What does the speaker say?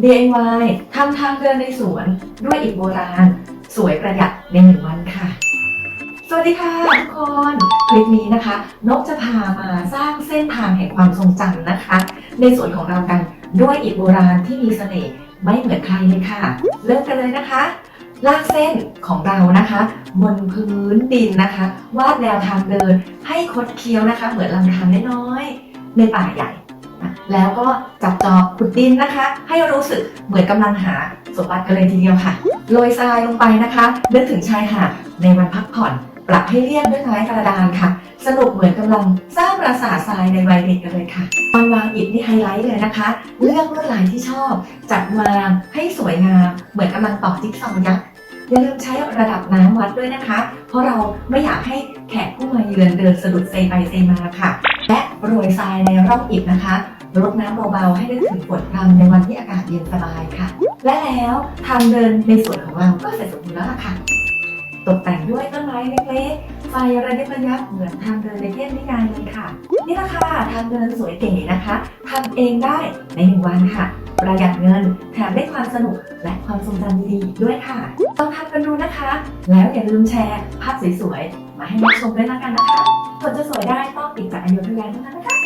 DIY ทำทางเดินในสวนด้วยอิฐโบราณ สวยประหยัดในหนึ่งวันค่ะ สวัสดีค่ะทุกคน คลิปนี้นะคะ นกจะพามาสร้างเส้นทางแห่งความทรงจำนะคะ ในสวนของเรากันด้วยอิฐโบราณที่มีเสน่ห์ไม่เหมือนใครเลยค่ะ เริ่มกันเลยนะคะ ลากเส้นของเรานะคะ บนพื้นดินนะคะ วาดแนวทางเดินให้คดเคี้ยวนะคะ เหมือนลำธารน้อยๆในป่าใหญ่ แล้วก็จับจอบขุดดินนะคะ ให้รู้สึกเหมือนกำลังหาสมบัติกันเลยทีเดียวค่ะโรยทรายลงไปนะคะนึกถึงชายหาดในวันพักผ่อนปรับให้เรียบด้วยไม้กระดานค่ะ สนุกเหมือนกำลังสร้างปราสาททรายในวัยเด็กกันเลยค่ะตอนวางอิฐนี่ไฮไลท์เลยนะคะ เลือกลวดลายที่ชอบ จัดวางให้สวยงาม เหมือนกำลังต่อจิ๊กซอว์ยักษ์อย่าลืมใช้ระดับน้ำวัดด้วยนะคะ เพราะเราไม่อยากให้แขกผู้มาเยือนเดินสะดุดเซไปเซมาค่ะ และโรยทรายในร่องอิฐนะคะ รดน้ำเบาๆ ให้นึกถึงฝนพรำในวันที่อากาศเย็นสบายค่ะ และแล้วทางเดินในสวนของเราก็เสร็จสมบูรณ์แล้วล่ะค่ะ ตกแต่งด้วยต้นไม้เล็กๆ ไฟระยิบระยับเหมือนทางเดินในเทพนิยายเลยค่ะ นี่แหละค่ะทางเดินสวยเก๋นะคะทำเองได้ในหนึ่งวันค่ะ ประหยัดเงินแถมได้ความสนุกและความทรงจำดีๆด้วยค่ะลองทำกันดูนะคะ แล้วอย่าลืมแชร์ภาพสวยๆมาให้นักชมด้วยละกันนะคะผลจะสวยได้ต้องติดจากอายุธยาเท่านั้นนะคะ